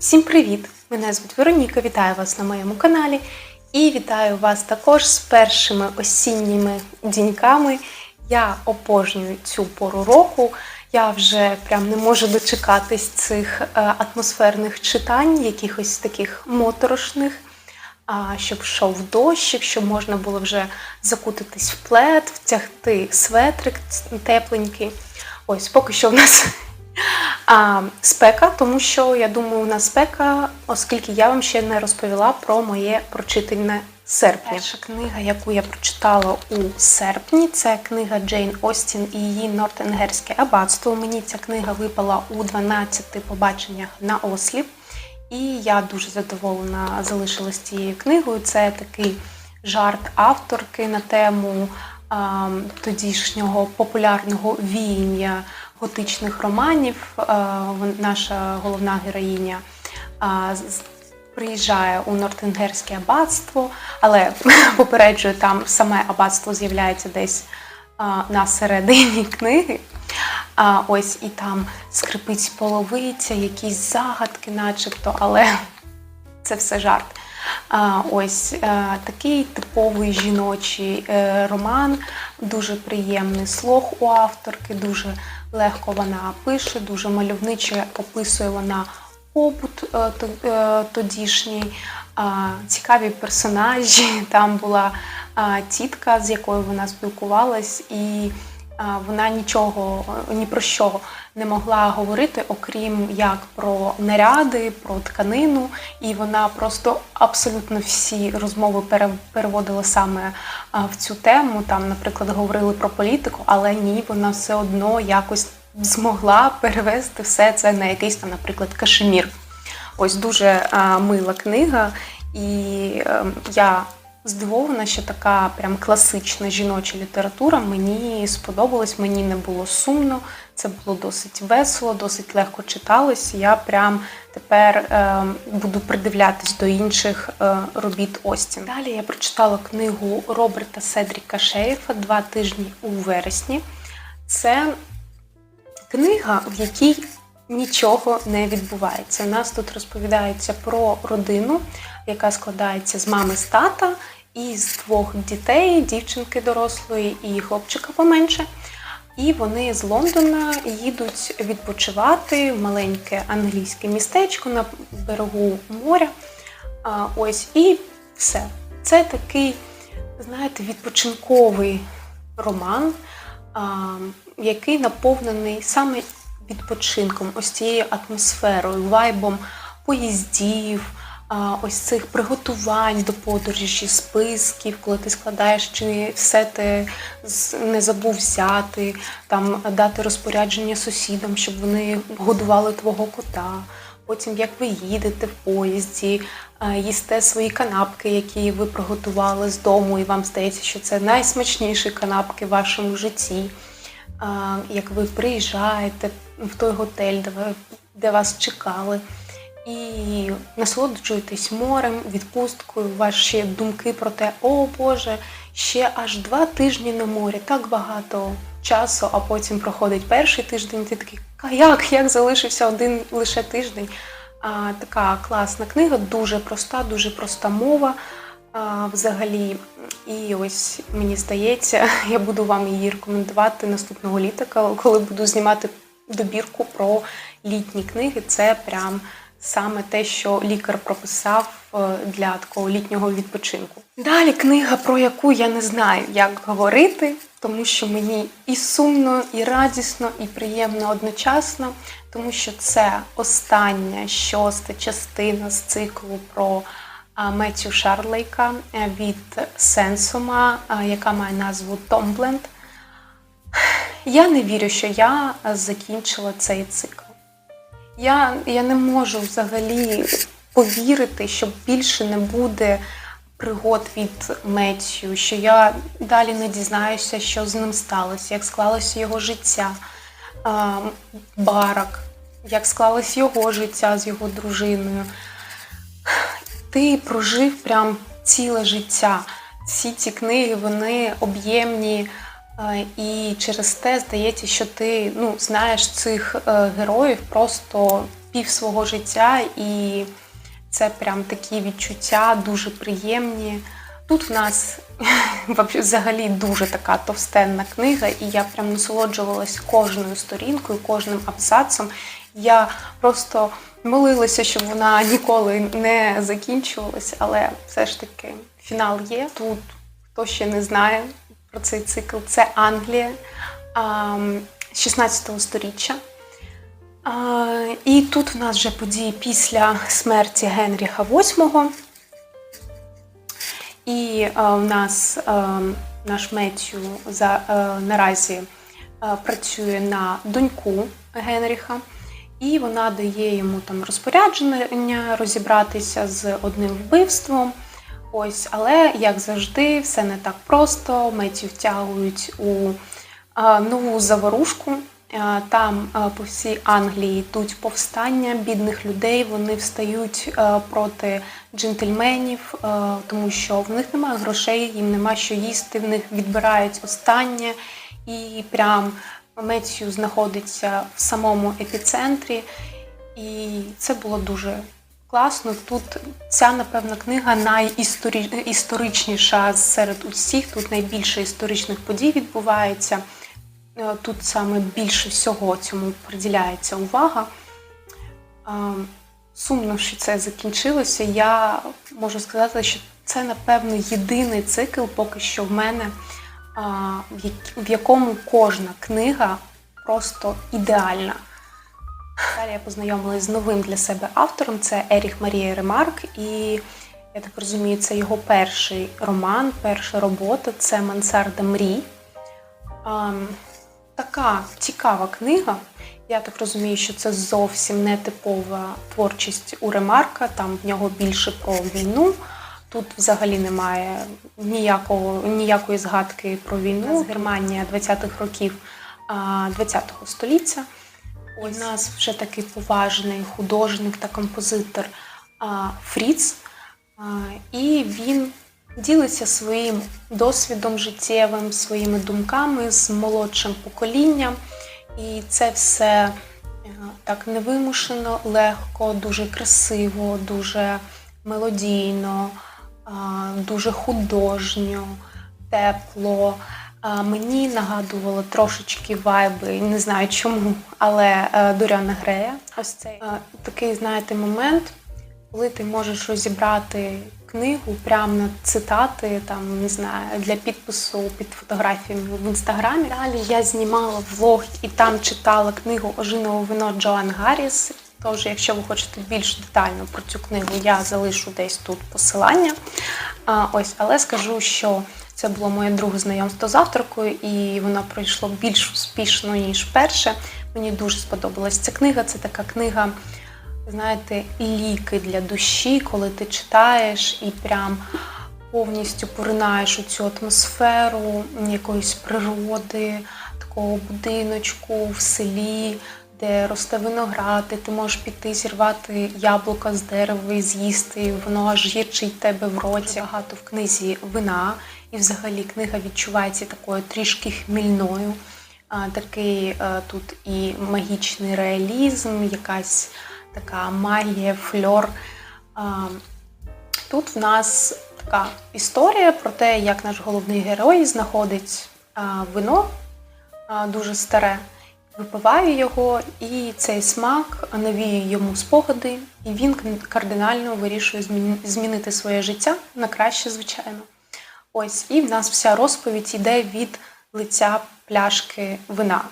Всім привіт! Мене звуть Вероніка, вітаю вас на моєму каналі і вітаю вас також з першими осінніми діньками. Я обожнюю цю пору року. Я вже прям не можу дочекатись цих е, атмосферних читань, якихось таких моторошних, щоб йшов дощик, щоб можна було вже закутатись в плед, втягти светрик тепленький. Ось, поки що в нас а, спека, тому що я думаю, у нас спека, оскільки я вам ще не розповіла про моє прочитане серпня. Перша книга, яку я прочитала у серпні, це книга Джейн Остін і її Нортенгерське аббатство. Мені ця книга випала у 12 побаченнях на осліп. І я дуже задоволена залишилась цією книгою. Це такий жарт авторки на тему а, тодішнього популярного віяння готичних романів. Наша головна героїня приїжджає у Нортенгерське аббатство, але попереджую, там саме аббатство з'являється десь на середині книги. А, ось і там скрипить половиця, якісь загадки, начебто, але це все жарт. А, ось е, такий типовий жіночий е, роман, дуже приємний слог у авторки, дуже легко вона пише, дуже мальовниче описує вона побут е, е, тодішній, цікаві персонажі. Там була тітка, з якою вона спілкувалась, і вона нічого е, ні про що не могла говорити, окрім як про наряди, про тканину. І вона просто абсолютно всі розмови пере- переводила саме в цю тему. Там, наприклад, говорили про політику, але ні, вона все одно якось змогла перевести все це на якийсь там, наприклад, кашемір. Ось дуже мила книга, і е, я здивована, що така прям класична жіноча література мені сподобалась, мені не було сумно, це було досить весело, досить легко читалось. Я прям тепер е, буду придивлятись до інших е, робіт Остін. Далі я прочитала книгу Роберта Седріка Шейфа Два тижні у вересні. Це книга, в якій нічого не відбувається. У нас тут розповідається про родину, яка складається з мами з тата і з двох дітей, дівчинки дорослої і хлопчика поменше. І вони з Лондона їдуть відпочивати в маленьке англійське містечко на берегу моря. Ось і все. Це такий, знаєте, відпочинковий роман, який наповнений саме відпочинком, ось цією атмосферою, вайбом поїздів, ось цих приготувань до подорожі, списків, коли ти складаєш, чи все ти не забув взяти, там дати розпорядження сусідам, щоб вони годували твого кота. Потім, як ви їдете в поїзді, їсте свої канапки, які ви приготували з дому, і вам здається, що це найсмачніші канапки в вашому житті. Як ви приїжджаєте в той готель, де вас чекали, і насолоджуєтесь морем, відпусткою, ваші думки про те, о Боже, ще аж два тижні на морі, так багато часу, а потім проходить перший тиждень, ти такий, «Ка- як, залишився один лише тиждень. А, така класна книга, дуже проста, дуже проста мова. А, взагалі, і ось мені здається, я буду вам її рекомендувати наступного літа, коли буду знімати добірку про літні книги. Це прям саме те, що лікар прописав е, для такого літнього відпочинку. Далі книга, про яку я не знаю, як говорити, тому що мені і сумно, і радісно, і приємно одночасно, тому що це остання шоста частина з циклу про Меттю Шарлейка е, від Сенсома, яка має назву Томбленд. Я не вірю, що я е, закінчила цей цикл. Я, я не можу взагалі повірити, що більше не буде пригод від Меттю, що я далі не дізнаюся, що з ним сталося, як склалося його життя, барак, як склалось його життя з його дружиною. Ти прожив прям ціле життя. Всі ці книги вони об'ємні І через те здається, що ти ну, знаєш цих е, героїв просто пів свого життя, і це прям такі відчуття дуже приємні. Тут в нас взагалі дуже така товстенна книга, і я прям насолоджувалась кожною сторінкою, кожним абзацом. Я просто молилася, щоб вона ніколи не закінчувалась, але все ж таки фінал є. Тут хто ще не знає про цей цикл, це Англія ам, 16 сторіччя. І тут в нас вже події після смерті Генріха VIII. І е, в нас е, наш Меттю за, е, наразі е, працює на доньку Генріха, і вона дає йому там розпорядження розібратися з одним вбивством. Ось, але як завжди, все не так просто. Меттю втягують у нову заворушку. Там по всій Англії йдуть повстання бідних людей. Вони встають проти джентльменів, тому що в них немає грошей, їм нема що їсти, в них відбирають останнє. І прям Меттью знаходиться в самому епіцентрі. І це було дуже класно. Тут ця, напевно, книга найісторичніша серед усіх. Тут найбільше історичних подій відбувається. Е, Тут саме більше всього цьому приділяється увага. Е, Сумно, що це закінчилося. Я можу сказати, що це, напевно, єдиний цикл поки що в мене, як- в якому кожна книга просто ідеальна. Далі я познайомилася з новим для себе автором. Це Еріх Марія Ремарк. І я так розумію, це його перший роман, перша робота це Мансарда Мрій. Ам, така цікава книга. Я так розумію, що це зовсім не типова творчість у Ремарка. Там в нього більше про війну. Тут взагалі немає ніякого, ніякої згадки про війну. Германія 20-х років 20-го століття. У нас вже такий поважний художник та композитор Фріц. І він ділиться своїм досвідом життєвим, своїми думками з молодшим поколінням. І це все е, так невимушено, легко, дуже красиво, дуже мелодійно, дуже художньо, тепло. Мені нагадувало трошечки вайби, не знаю чому, але е, Доріана Грея. Ось цей такий, знаєте, момент, коли ти можеш розібрати книгу прямо на цитати, там не знаю, для підпису під фотографіями в інстаграмі. Далі я знімала влог і там читала книгу Ожинове вино Джоан Гарріс. Тож, якщо ви хочете більш детально про цю книгу, я залишу десь тут посилання. А, ось, але скажу, що це було моє друге знайомство з авторкою, і воно пройшло більш успішно, ніж перше. Мені дуже сподобалась ця книга. Це така книга, знаєте, ліки для душі, коли ти читаєш і прям повністю поринаєш у цю атмосферу якоїсь природи, такого будиночку в селі, де росте виноград, де ти можеш піти зірвати яблука з дерева і з'їсти, воно аж гірчить тебе в роті. Багато в книзі вина, і взагалі книга відчувається такою трішки хмільною. Такий е, тут і магічний реалізм, якась така магія, фльор. Тут в нас така історія про те, як наш головний герой знаходить вино дуже старе, випиває його, і цей смак навіює йому спогади, і він кардинально вирішує змінити своє життя на краще, звичайно. Ось, і в нас вся розповідь йде від лиця пляшки вина.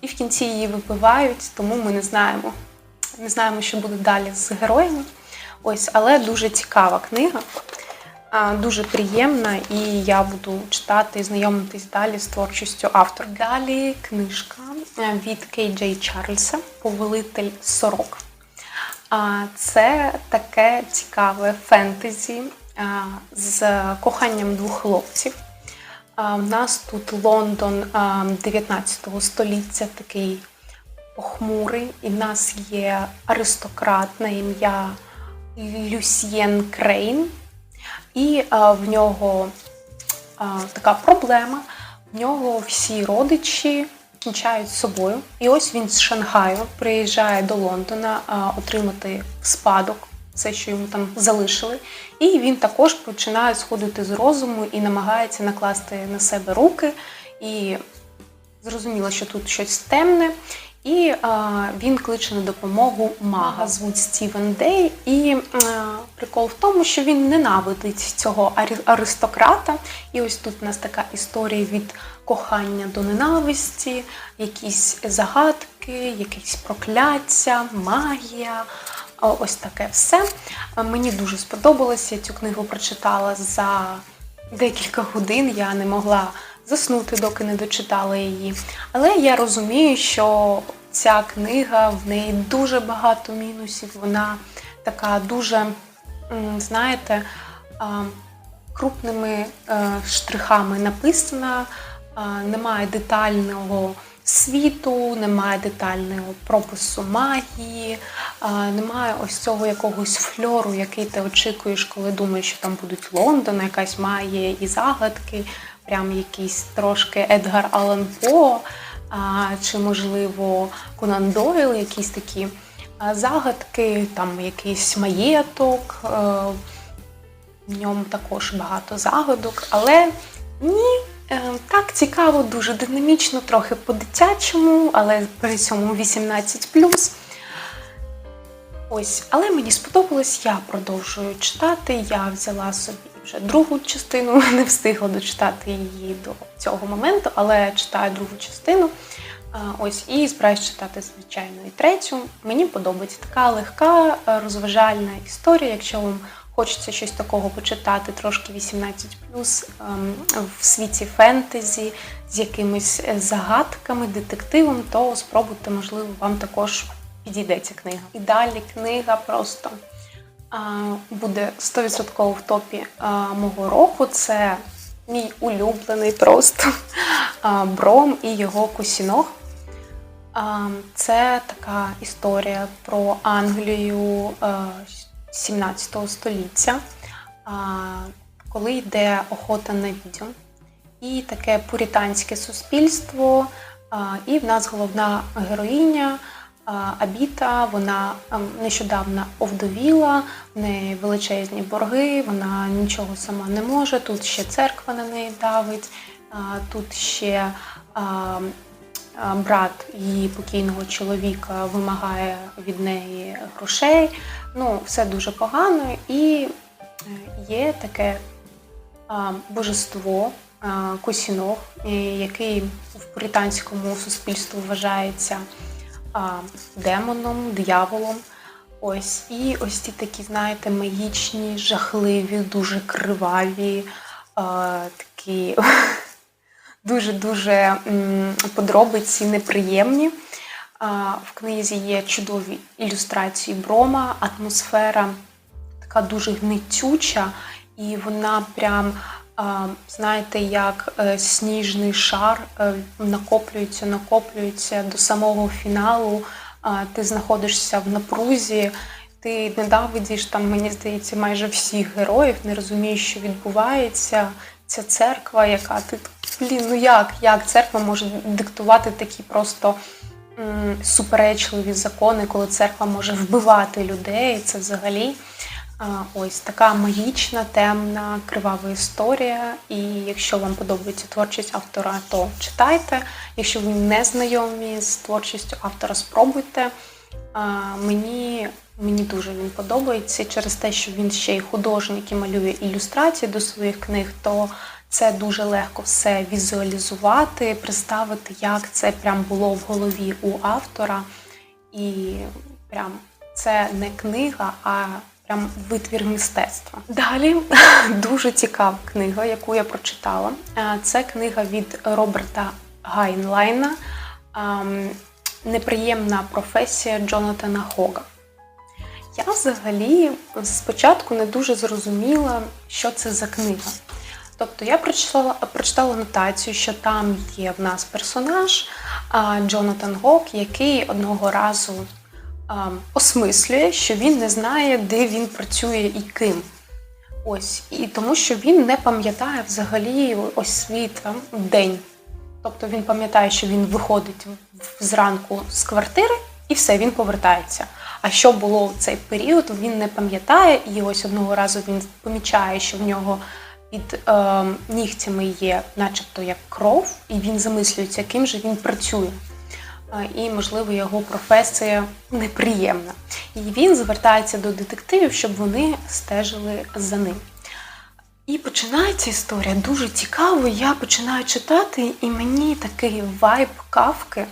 І в кінці її випивають, тому ми не знаємо. Не знаємо, що буде далі з героями. Ось, але дуже цікава книга, дуже приємна, і я буду читати і знайомитись далі з творчістю автора. Далі книжка е, від Кей Джей Чарльза Повелитель сорок. Це таке цікаве фентезі з коханням двох хлопців. У нас тут Лондон а, 19 століття, такий похмурий, і в нас є аристократ на ім'я Люсьєн Крейн, і а, в нього а, така проблема. в нього всі родичі кінчають з собою. І ось він з Шанхаю приїжджає до Лондона а, отримати спадок все, що йому там залишили. І він також починає сходити з розуму і намагається накласти на себе руки. І зрозуміло, що тут щось темне. І а, він кличе на допомогу мага. Звуть Стівен Дей. І а, прикол в тому, що він ненавидить цього аристократа. І ось тут у нас така історія від кохання до ненависті, якісь загадки, якісь прокляття, магія. Ось таке все. Мені дуже сподобалося. Я цю книгу прочитала за декілька годин. Я не могла заснути, доки не дочитала її. Але я розумію, що ця книга в неї дуже багато мінусів. Вона така дуже, знаєте, крупними е, штрихами написана, немає детального світу, немає детального пропису магії, немає ось цього якогось фльору, який ти очікуєш, коли думаєш, що там будуть Лондон, якась магія і загадки, прям якийсь трошки Едгар Аллен По, чи, можливо, Конан Дойл, якісь такі загадки, там якийсь маєток. е, в ньому також багато загадок, але ні, е, так цікаво, дуже динамічно, трохи по-дитячому, але при цьому 18 Ось, але мені сподобалось, я продовжую читати. Я взяла собі вже другу частину, не встигла дочитати її до цього моменту, але читаю другу частину. Ось і збираюсь читати, звичайно, і третю. Мені подобається така легка, е, розважальна історія. Якщо вам хочеться щось такого почитати, трошки 18 ем, в світі фентезі з якимись е, загадками, детективом, то спробуйте, можливо, вам також підійде ця книга. І далі книга просто буде 100% в топі мого року. Це мій улюблений просто Бром і його кусіног. А, Це така історія про Англію е, 17 століття, коли йде охота на відьом. І таке пуританське суспільство. І в нас головна героїня Абіта. Вона ем, нещодавно овдовіла, в неї величезні борги, вона нічого сама не може. Тут ще церква на неї давить, тут ще брат її покійного чоловіка вимагає від неї грошей. Ну, все дуже погано. І е, є таке божество е, який в пуританському суспільстві вважається а, демоном, дияволом. Ось і ось ці такі, знаєте, магічні, жахливі, дуже криваві, а, такі дуже-дуже подробиці неприємні. А, В книзі є чудові ілюстрації брома, атмосфера така дуже гнитюча, і вона прям, знаєте, як е, сніжний шар е, накоплюється, накоплюється до самого фіналу. Ти знаходишся в напрузі, ти ненавидиш там, мені здається, майже всіх героїв, не розумієш, що відбувається. Ця церква, яка ти блін, ну як, як церква може диктувати такі просто м, суперечливі закони, коли церква може вбивати людей. Це взагалі ось така магічна, темна, кривава історія. І якщо вам подобається творчість автора, то читайте. Якщо ви не знайомі з творчістю автора, спробуйте. Мені, мені дуже він подобається через те, що він ще й художник і малює ілюстрації до своїх книг, то це дуже легко все візуалізувати, представити, як це прям було в голові у автора. І прям це не книга, а прям витвір мистецтва. Далі дуже цікава книга, яку я прочитала. Е, Це книга від Роберта Гайнлайна ем, Неприємна професія Джонатана Хога. Я взагалі спочатку не дуже зрозуміла, що це за книга. Тобто я прочитала, прочитала нотацію, що там є в нас персонаж Джонатан Гок, який одного разу осмислює, що він не знає, де він працює і ким. Ось, і тому що він не пам'ятає взагалі ось свій там день Тобто він пам'ятає, що він виходить зранку з квартири і все, він повертається. А що було в цей період, він не пам'ятає, і ось одного разу він помічає, що в нього під е, нігтями є, начебто, як кров, і він замислюється, яким же він працює. І, можливо, його професія неприємна. І він звертається до детективів, щоб вони стежили за ним. І починається історія дуже цікаво. Я починаю читати, і мені такий вайб кавки,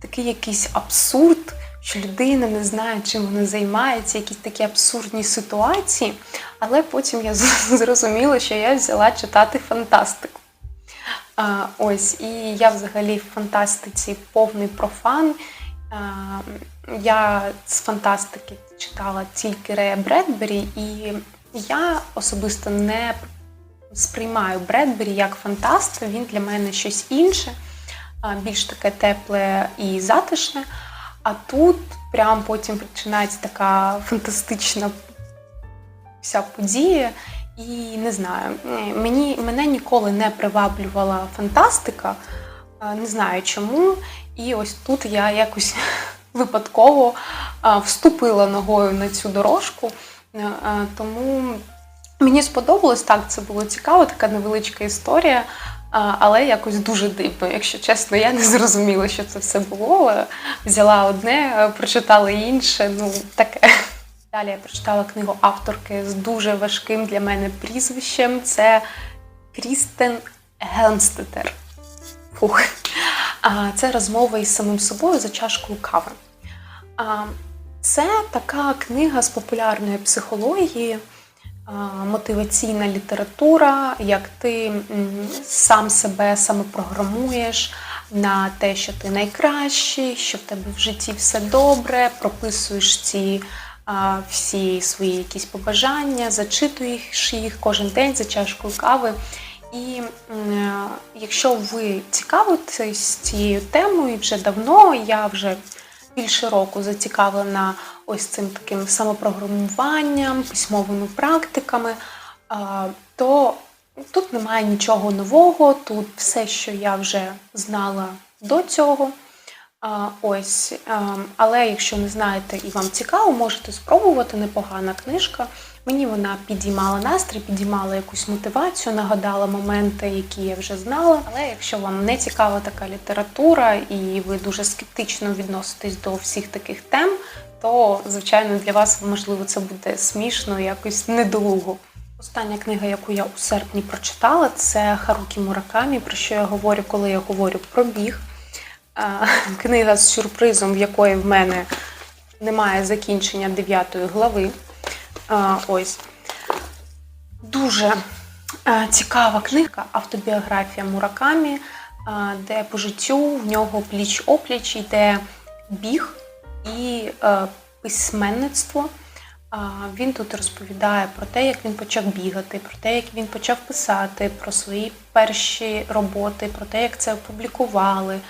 такий якийсь абсурд, що людина не знає, чим вона займається, якісь такі абсурдні ситуації. Але потім я зрозуміла, що я взяла читати фантастику. Ось, і я взагалі в фантастиці повний профан. Я з фантастики читала тільки Рея Бредбері, і я особисто не сприймаю Бредбері як фантаст. Він для мене щось інше, більш таке тепле і затишне. А тут прям потім починається така фантастична вся подія. І не знаю, мені мене ніколи не приваблювала фантастика, е, не знаю чому. І ось тут я якось випадково е, вступила ногою на цю дорожку. Е, Тому мені сподобалось так, це було цікаво, така невеличка історія. Але якось дуже дивно. Якщо чесно, я не зрозуміла, що це все було. Взяла одне, прочитала інше. Ну таке. Далі я прочитала книгу авторки з дуже важким для мене прізвищем. Це Крістен Генстетер. Фух. Це розмова із самим собою за чашкою кави. Це така книга з популярної психології, мотиваційна література, як ти сам себе самопрограмуєш на те, що ти найкращий, що в тебе в житті все добре, прописуєш ці всі свої якісь побажання, зачитуєш їх кожен день за чашкою кави. І е, якщо ви цікавитесь цією темою вже давно, я вже більше року зацікавлена ось цим таким самопрограмуванням, письмовими практиками, то тут немає нічого нового, тут все, що я вже знала до цього. А, Ось, а, але якщо не знаєте і вам цікаво, можете спробувати непогана книжка. Мені вона підіймала настрій, підіймала якусь мотивацію, нагадала моменти, які я вже знала. Але якщо вам не цікава така література і ви дуже скептично відноситесь до всіх таких тем, то звичайно для вас можливо це буде смішно, якось недолуго. Остання книга, яку я у серпні прочитала, це Харукі Муракамі, про що я говорю, коли я говорю про біг. Книга з сюрпризом, в якої в мене немає закінчення дев'ятої глави. Ось. Дуже е, цікава книга, автобіографія Муракамі, де по життю в нього пліч-опліч йде біг і е, письменництво. Він тут розповідає про те, як він почав бігати, про те, як він почав писати, про свої перші роботи, про те, як це опублікували,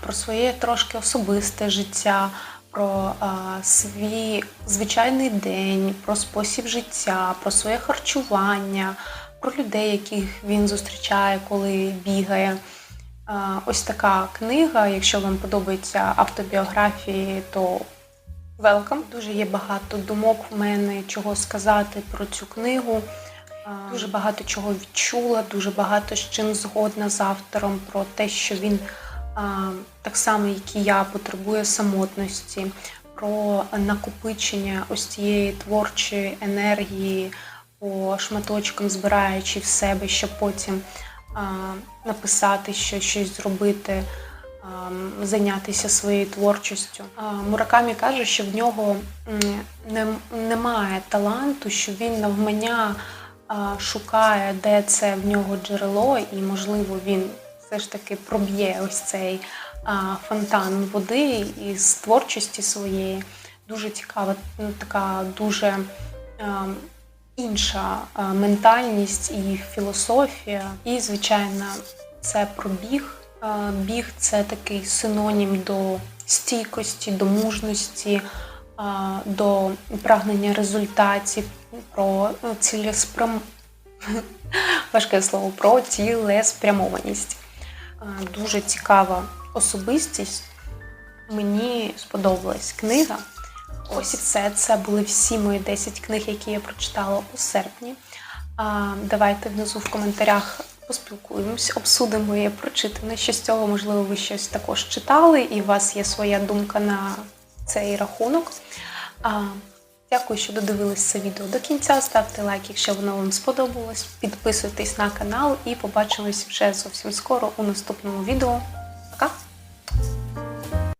про своє трошки особисте життя, про свій звичайний день, про спосіб життя, про своє харчування, про людей, яких він зустрічає, коли бігає. Ось така книга. Якщо вам подобаються автобіографії, то Welcome. Дуже є багато думок в мене, чого сказати про цю книгу. Дуже багато чого відчула, дуже багато з чим згодна з автором про те, що він так само, як і я, потребує самотності, про накопичення ось цієї творчої енергії по шматочкам, збираючи в себе, щоб потім написати що, щось зробити зайнятися своєю творчістю. Муракамі каже, що в нього не, немає таланту, що він навмання шукає, де це в нього джерело, і, можливо, він все ж таки проб'є ось цей фонтан води із творчості своєї. Дуже цікава, ну, така дуже інша ментальність і філософія. І, звичайно, це про біг. Це такий синонім до стійкості, до мужності, до прагнення результатів, про цілеспрям... важке слово про цілеспрямованість. Дуже цікава особистість. Мені сподобалась книга. Ось і все. Це були всі мої 10 книг, які я прочитала у серпні. Давайте внизу в коментарях поспілкуємось, обсудимо моє прочитане. Що з цього, можливо, ви щось також читали, і у вас є своя думка на цей рахунок. Дякую, що додивились це відео до кінця. Ставте лайк, якщо воно вам сподобалось. Підписуйтесь на канал і побачимось вже зовсім скоро у наступному відео.